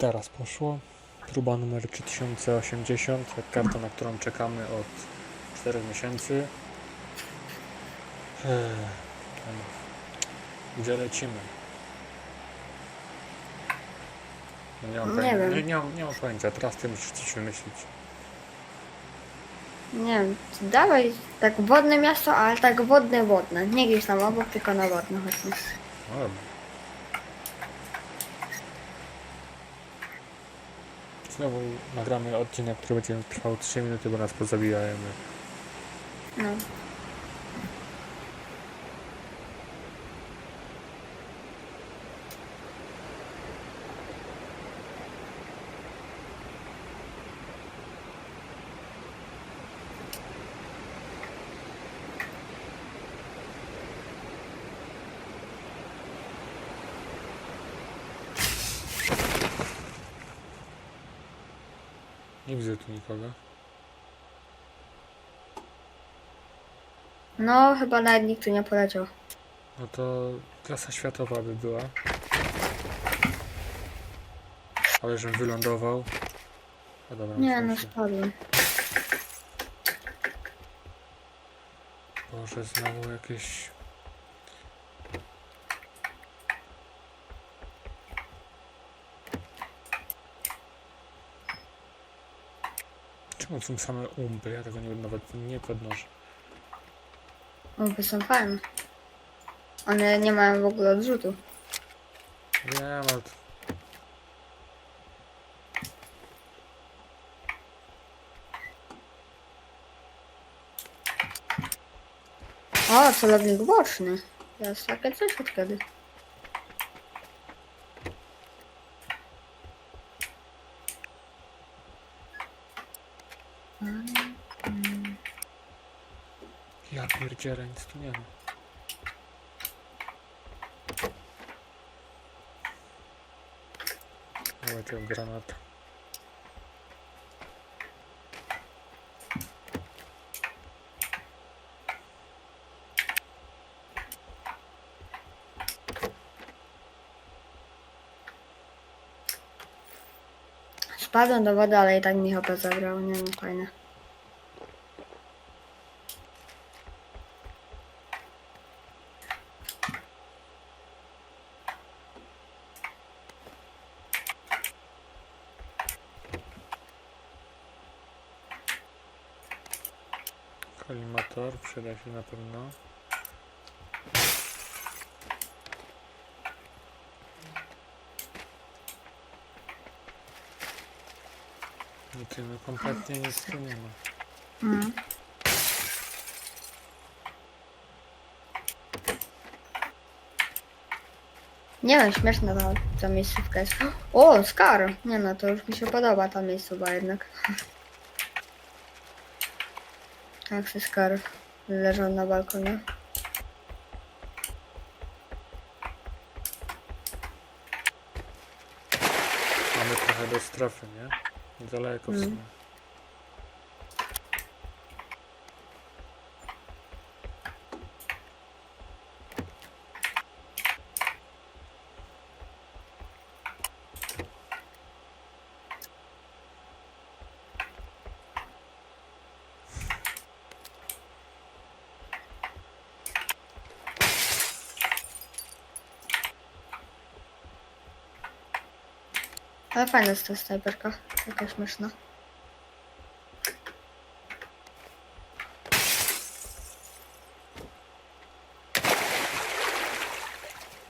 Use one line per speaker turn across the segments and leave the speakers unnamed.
Teraz poszło. Próba numer 3080, jak karta, na którą czekamy od 4 miesięcy. Eee. Gdzie lecimy? No nie, mam
Nie wiem.
nie, nie, mam, nie mam pojęcia, teraz ty musisz coś wymyślić.
Nie wiem, dawaj tak wodne miasto, ale tak wodne, wodne. Nie gdzieś tam obok, tylko na wodne chodźmy.
No dobra. Znowu nagramy odcinek, który będzie trwał 3 minuty, bo nas pozabijajemy.
No.
Widzę tu nikogo.
No, chyba nawet nikt tu nie poleciał.
No to klasa światowa by była. Ale żebym wylądował. A dobra,
Nie, no spadłem.
Boże, znowu jakieś... Czemu są same umpy? Ja tego nie, nawet nie podnoszę.
Umpy są fajne. One nie mają w ogóle odrzutu.
Wiem, ale... to-
O, celownik boczny. Jest takie coś od kiedy.
Ja pierdzielę, nic tu nie ma. Tego granata.
Spadłem do wody, ale i tak mi HP zabrał. Nie no, fajne.
Się na pewno. Nic, no kompletnie nic tu nie ma.
Mm. Nie wiem, śmieszna ta, ta miejscówka jest. O, Skar! Nie no, to już mi się podoba ta miejscowa jednak. Się Skar leżał na balkonie.
Mamy trochę do strefy, nie? Niedaleko w
Mm. Ale fajna jest ta snajperka. Taka śmieszna.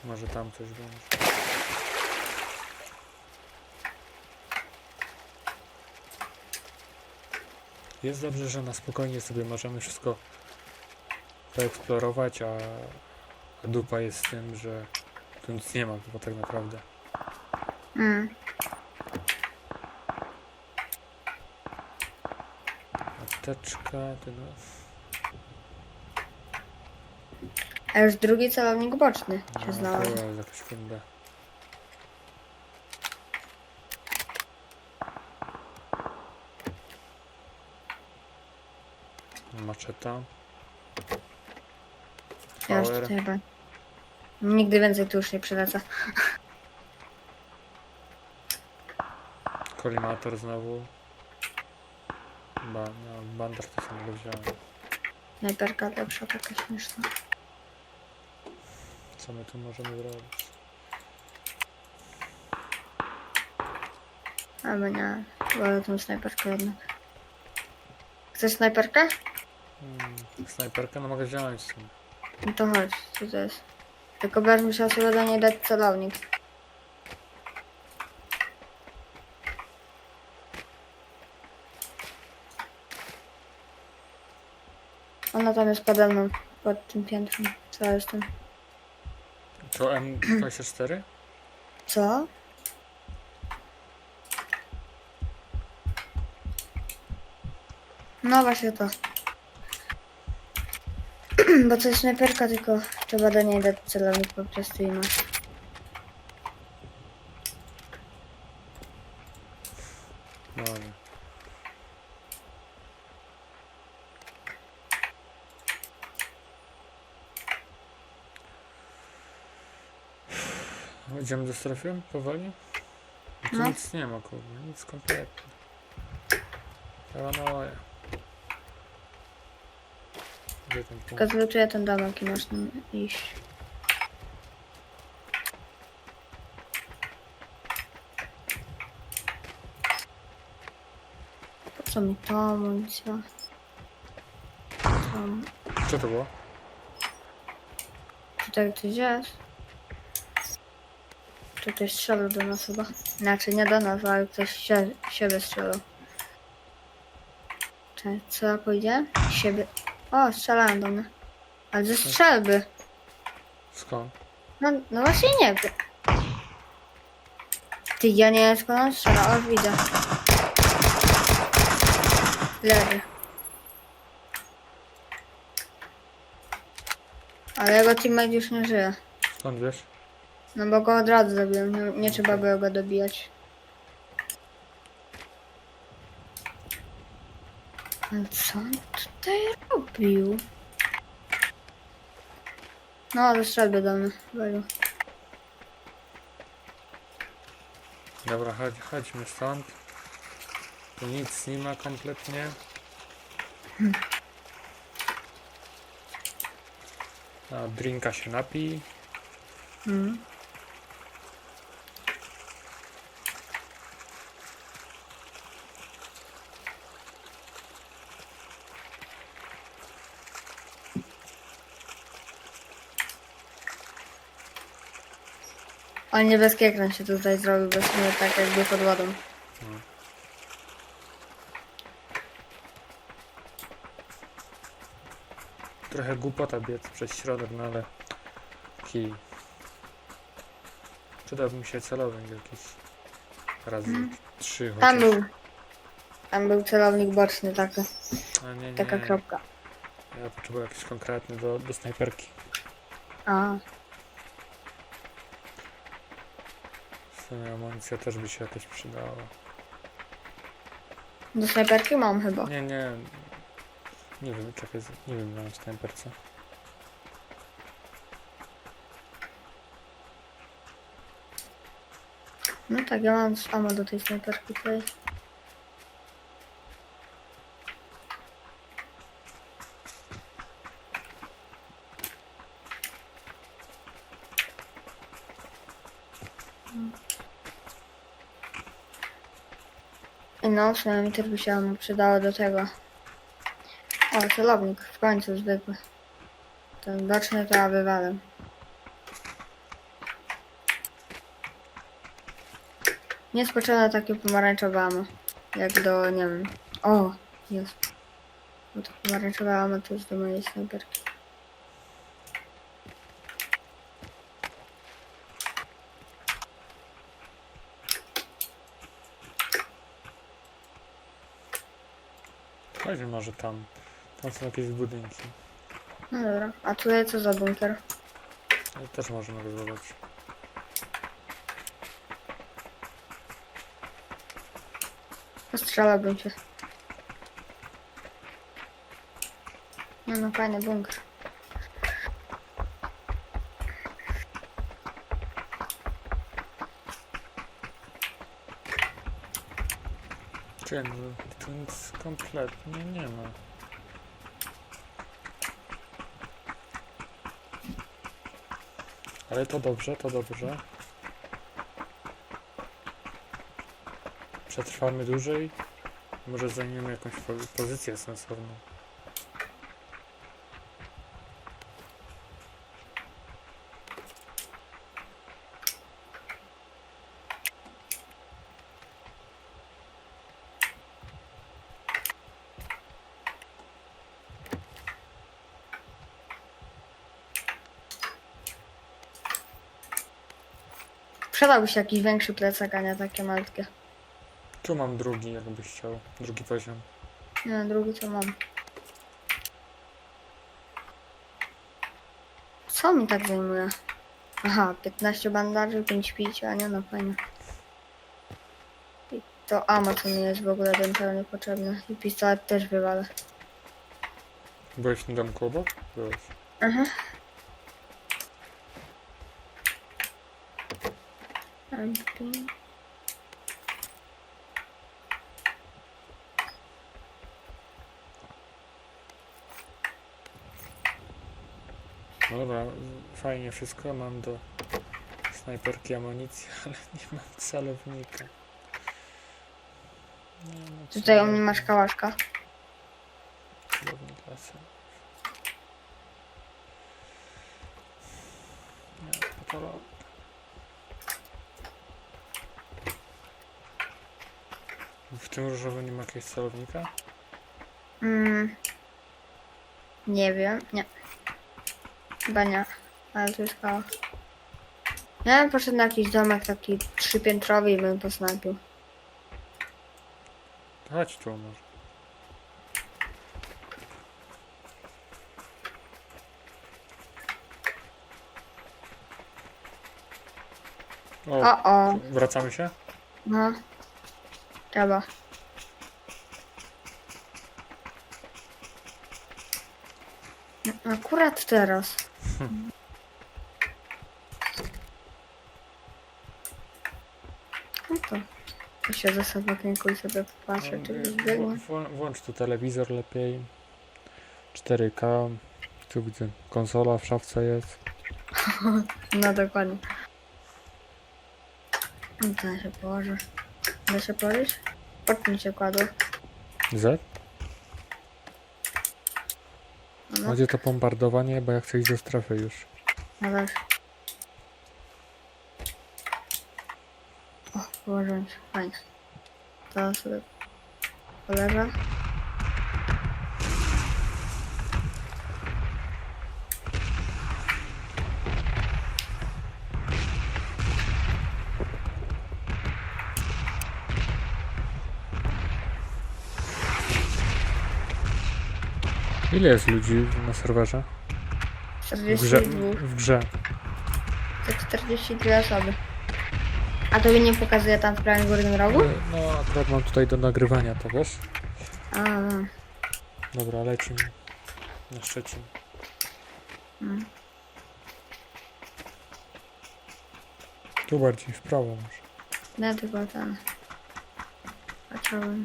Może tam coś będzie. Jest dobrze, że na spokojnie sobie możemy wszystko poeksplorować, a dupa jest z tym, że tu nic nie ma chyba tak naprawdę.
Mm.
Apteczka, ty no.
A już drugi celownik boczny się
no to
znalazł.
jest jakaś funda. Maczeta.
Ja już
Power.
tutaj chyba. Nigdy więcej tu już nie przylecę.
Kolimator znowu. Ba, no, bandar to samego wziąłem.
Snajperka lepsza, taka śmieszna.
Co my tu możemy zrobić?
Albo nie, wolę tą snajperkę jednak. Chcesz snajperkę?
Hmm, snajperkę no mogę wziąć.
No to chodź, co to jest? Tylko będziesz musiał sobie do niej dać celownik. Ona tam jest pode mną, pod tym piętrem. Co ja jestem?
To M24?
Co? No właśnie to. Bo to jest snajperka, tylko trzeba do niej dać celownik po prostu i masz.
No nie. Idziemy do strefy powoli? Tu
No.
nic nie ma, kurde, nic kompletnie. Paranoja. Gdzie ten
Tylko
punkt?
zlutuję ten domek i można iść. Po co mi to amunicja? Tam,
Co to było?
tutaj ktoś jest. Tu ktoś strzelał do nas chyba. Znaczy nie do nas, ale ktoś się, siebie strzelał. Czekaj, co ja pójdzie? Siebie. O, strzelają do mnie. Ale ze strzelby.
Skąd?
No, no właśnie nie wiem. Ty, ja nie wiem skąd on strzela, o widzę. Leży. Ale jego teammate już nie żyje.
Skąd wiesz?
No bo go od razu zabiłem, nie, nie trzeba było go dobijać. Ale co on tutaj robił? No, ze strzelby do mnie.
Dobra, chodź, chodźmy stąd. Tu nic nie ma kompletnie. A drinka się napij.
Mm. O, niebieski ekran się tutaj zrobił, bo sumie tak jakby pod wodą.
Trochę głupota biec przez środek, no ale taki... Przydałby mi się celownik jakiś. Razy trzy chociaż.
Tam był. Tam był celownik boczny, taka,
A nie, nie.
taka kropka.
Ja potrzebuję jakiś konkretny do, do snajperki.
A,
sumie amunicja też by się jakaś przydała.
do snajperki mam chyba.
Nie, nie. Nie wiem, czekaj, nie wiem na snajperce.
No tak, ja mam samo do tej snajperki tutaj. I no, przynajmniej też by się przydało do tego. O, celownik, w końcu zwykły. Ten boczny to ja wywalę. Nieskoczone takie pomarańczowe amo. Jak do, nie wiem. O, jest. Bo to pomarańczowe amo to jest do mojej snajperki.
Chodźmy może tam. Tam są jakieś budynki.
No dobra. A tutaj co za bunkier?
Też możemy go zobaczyć.
Postrzelałbym się. No, no fajny bunkier.
Czy no, tu nic kompletnie nie ma. Ale to dobrze, to dobrze. Przetrwamy dłużej. Może zajmiemy jakąś po- pozycję sensowną.
Przydałby się jakiś większy plecak, a nie takie malutkie.
Tu mam drugi, jakbyś chciał. Drugi poziom.
Nie, drugi co mam. Co mi tak zajmuje? Aha, 15 bandaży, 5 picia, nie no fajnie. I to amo co mi jest w ogóle ewentualnie potrzebne. I pistolet też wywalę.
Byłeś na domku obok? Byłeś.
Aha. MP.
Dobra, fajnie wszystko. Mam do snajperki amunicję, ale nie mam celownika. Nie mam
Tutaj u mnie masz kałaszka.
Celownik dla celów. Nie, patolog. W tym różowym nie ma jakiegoś celownika?
Mm. Nie wiem, nie. Chyba nie. Ale to jest kawał. Ja bym poszedł na jakiś domek taki trzypiętrowy i bym posnapił.
Chodź tu może. O,
O, o.
wracamy się?
No. Trzeba. Akurat teraz. No to. Siedzę sobie w okienku i sobie popatrzę, czy gdzieś biegnie.
Wło- Włącz tu telewizor lepiej. 4K. Tu widzę, konsola w szafce jest.
No dokładnie. No to ja się położę. Da się położyć? Pod mi się kładło.
Z?
No,
Będzie to bombardowanie, bo ja chcę iść do strefy już.
no. O, położyłem się. Fajnie. To sobie poleżę.
Ile jest ludzi na serwerze? W grze.
42.
W grze.
To 42 osoby. A to nie pokazuje tam w prawym górnym rogu?
E, No, akurat mam tutaj do nagrywania to, wiesz?
A, no.
Dobra, lecimy. Na Szczecin.
Mm.
Tu bardziej w prawo może.
Nie, tylko ten. Patrzyłem.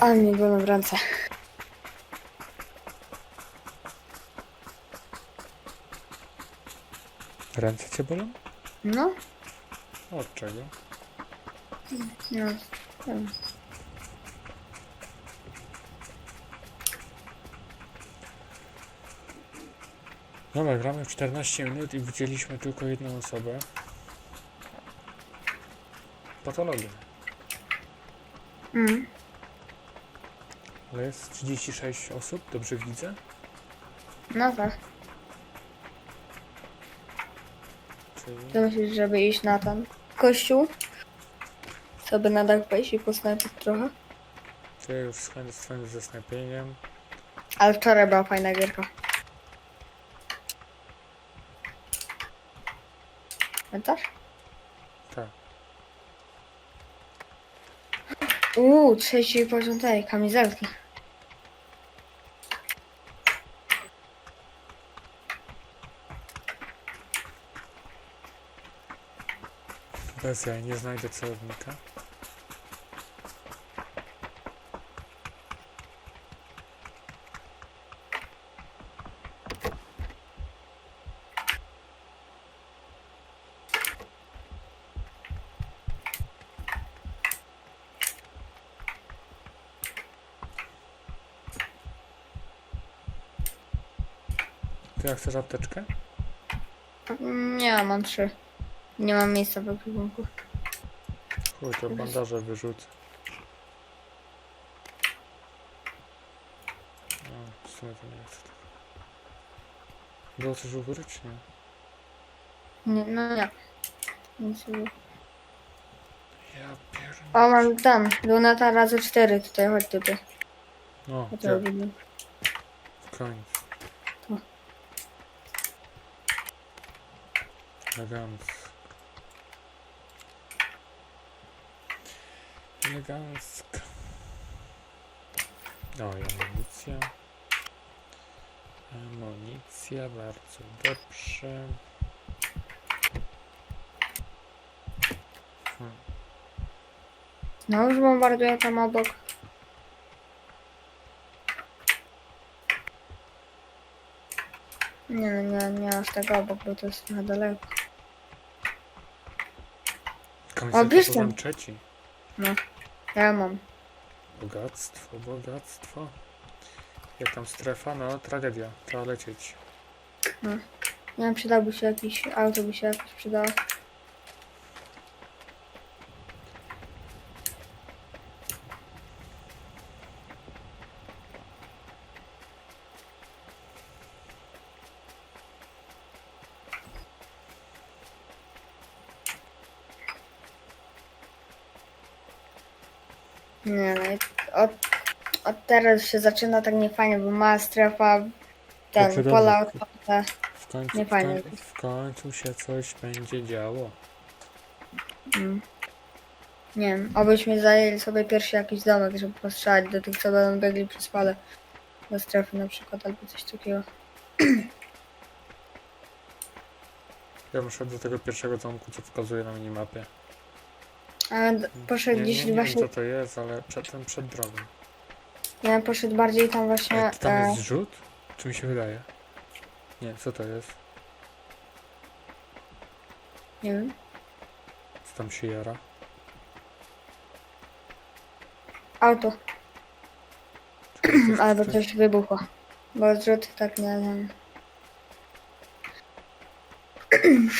Ale mi bolą w ręce.
Ręce cię bolą?
No,
Od czego?
no. wiem.
Dobra, gramy w 14 minut i widzieliśmy tylko jedną osobę. Patologię.
Mm.
Ale jest 36 osób, dobrze widzę?
No tak.
Czyli...
To myślisz, żeby iść na ten kościół? Sobie na dach wejść i posnajpić trochę?
Ty już skończę swoim ze snajpieniem.
Ale wczoraj była fajna gierka. Pamiętasz?
Tak.
Uuu, trzeci poziom tej kamizelki.
Bez jaj, nie znajdę celownika. Chcesz apteczkę?
Nie, mam trzy. Nie mam miejsca w ekwipunku.
Chuj, to bandaże wyrzucę. No, w sumie to nie jest. Było coś u góry, czy nie?
Nie, no nie. Nic nie było.
Ja pierdolę.
O, mam tam. Lunata razy cztery. Tutaj, chodź typy.
No,
Ja
w końcu.
Tu.
Elegancko. Elegancko. O, amunicja. Amunicja, bardzo dobrze. Hmm.
No już bombarduję tam obok. Nie, no, nie, nie aż tak obok, bo to jest trochę daleko.
Komisja
bierz ten.
trzeci.
Ja mam.
Bogactwo, bogactwo. Jak tam strefa? No, tragedia. Trzeba lecieć.
Nie wiem, przydałby się jakiś, auto by się jakoś przydało. Nie no, i od, od teraz się zaczyna tak niefajnie, bo mała strefa, ten,
Dobrze,
pola
dobrze.
otwarte.
W końcu,
Nie
w, w końcu się coś będzie działo.
Mm. Nie wiem, obyśmy zajęli sobie pierwszy jakiś domek, żeby postrzelać do tych, co będą biegli przez pole do strefy na przykład, albo coś takiego.
Ja muszę do tego pierwszego domku, co wskazuje na minimapie.
D- poszedł
nie,
gdzieś
nie, nie
właśnie,
wiem co to jest, ale przed tym przed drogą.
Ja poszedł bardziej tam właśnie,
Ej, tam
e,
jest zrzut? Czy mi się wydaje? Nie, co to jest?
nie wiem,
Co tam się jara?
auto,
to jest
albo
coś-
coś wybuchło, bo zrzut tak nie wiem.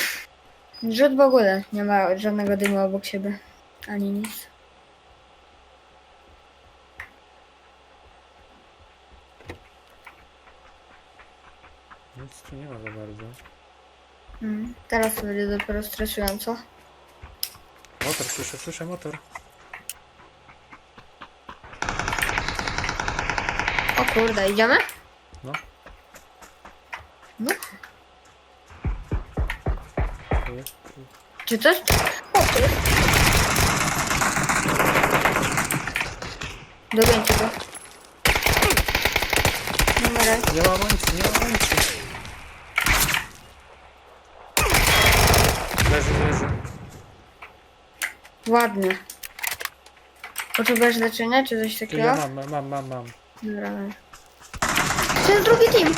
Zrzut w ogóle, nie ma żadnego dymu obok siebie, ani nic.
Tu nie ma za bardzo.
Mm. Teraz to będzie dopiero stresująco.
Motor, słyszę, słyszę motor.
O kurde, idziemy?
No.
No. Czy coś? O, jest. Dobięcie go.
Nie ma amunicji, nie ma amunicji. Leży, leży.
Ładnie. Potrzebujesz leczenia, czy coś
Ty,
takiego?
ja mam, mam, mam, mam, mam.
Dobra. To jest drugi team.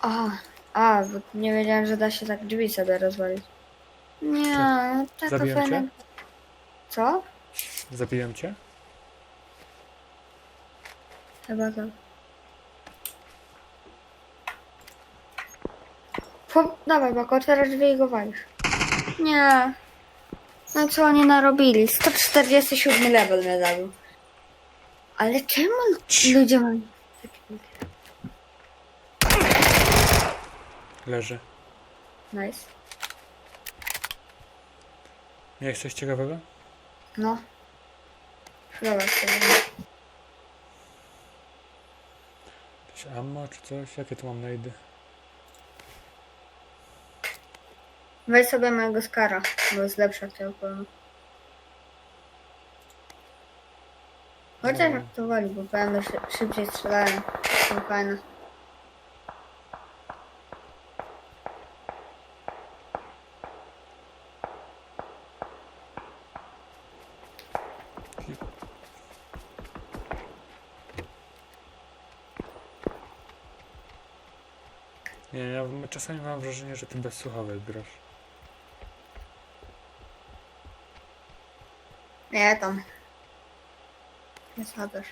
A, a, bo nie wiedziałem, że da się tak drzwi sobie rozwalić. Nie, taka
Zabiłem
fajna...
cię?
Co?
Zabiłem cię?
Chyba tak. Po, dawaj, Bako, otwierasz drzwi i go walisz. Nie. No co oni narobili? 147 level zabił. Ale czemu ludzie mają...
Leży.
Nice.
Miałeś coś ciekawego?
No. Zobacz sobie.
Jakieś ammo czy coś? Jakie tu mam najdy?
Weź sobie mojego skara, bo jest lepsza od tego pełno. Chociaż
no.
aktywowali, bo pełno szybciej strzelają. Są fajne.
Nie, ja czasami mam wrażenie, że ty bez słuchawek grasz.
Nie, tam. Nie sadasz.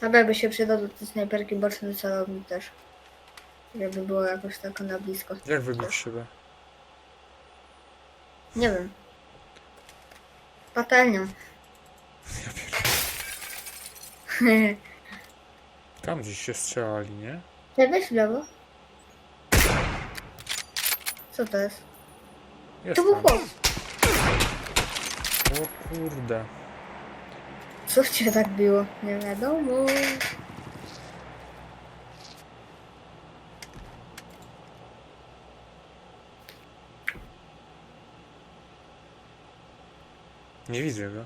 Tobie by się przydał do tej snajperki boczny celownik też. Żeby było jakoś tak na blisko.
Jak wybić szybę?
Nie wiem. Patelnią.
Ja pier... Tam gdzieś się strzelali, nie?
Ciebie w lewo? Co to jest?
Jest
To był
tam.
chłop.
O kurde.
Co cię tak biło? Nie wiadomo.
Nie widzę go.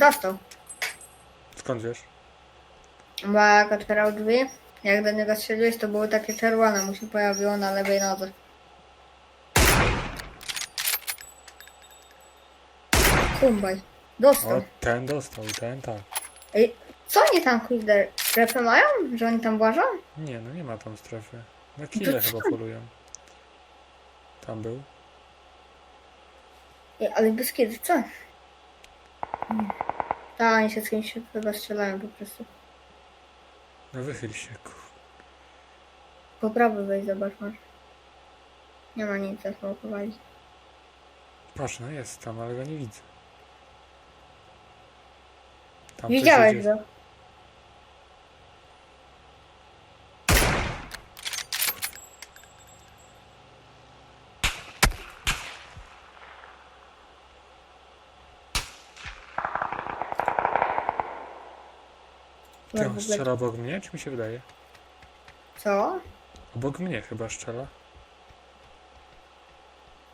Dostał.
Skąd wiesz?
Bo jak otwierał drzwi, jak do niego strzeliłeś, to było takie czerwone, mu się pojawiło na lewej nodze. Kumbaj. Dostał.
O, ten dostał, ten tak.
Ej, co oni tam kurde strefę mają? Że oni tam włażą?
Nie, no nie ma tam strefy. Na kile chyba polują. Tam był.
Ej, ale bez kiedy, co? Hmm. Tak, oni się z kimś chyba strzelają po prostu.
No wychyl się, kur...
Po prawo weź, zobacz masz. Nie ma nic, zasmokowali.
Patrz, no jest tam, ale go nie widzę. Tam coś
Widziałeś
idzie.
go.
Ty on strzela obok mnie, czy mi się wydaje?
Co?
Obok mnie chyba strzela.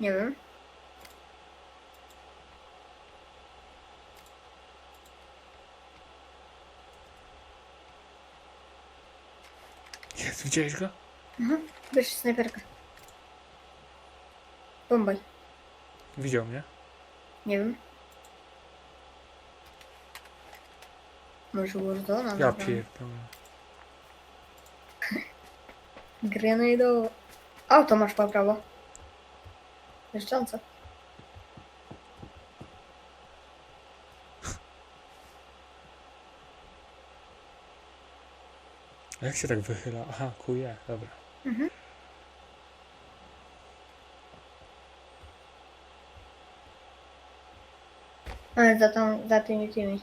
Nie wiem.
Jest, widziałeś go?
Bierz snajperkę. Bombaj.
Widział mnie.
Nie wiem. Może Warzona?
Ja
dobra.
pierdolę.
Grenade. Auto masz po prawo. Jeszcze
jak się tak wychyla? Aha, kuje, dobra.
Ale za, tą, za tymi tymi.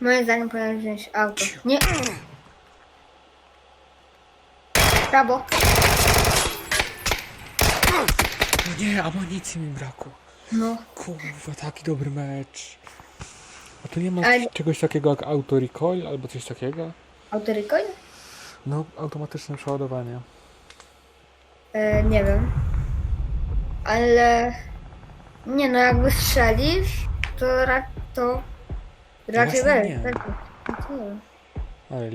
Moim zdaniem powinien wziąć auto. Nie. Prawo.
No nie, amunicji mi brakło.
No.
Kurwa, taki dobry mecz. A tu nie ma
Ale-
czegoś takiego jak auto recoil albo coś takiego?
Auto recoil?
No, automatyczne przeładowanie.
E, nie wiem. Ale... Nie no, jak wystrzelisz, to, ra to raczej
właśnie
weź. No to nie wiem.
Ale.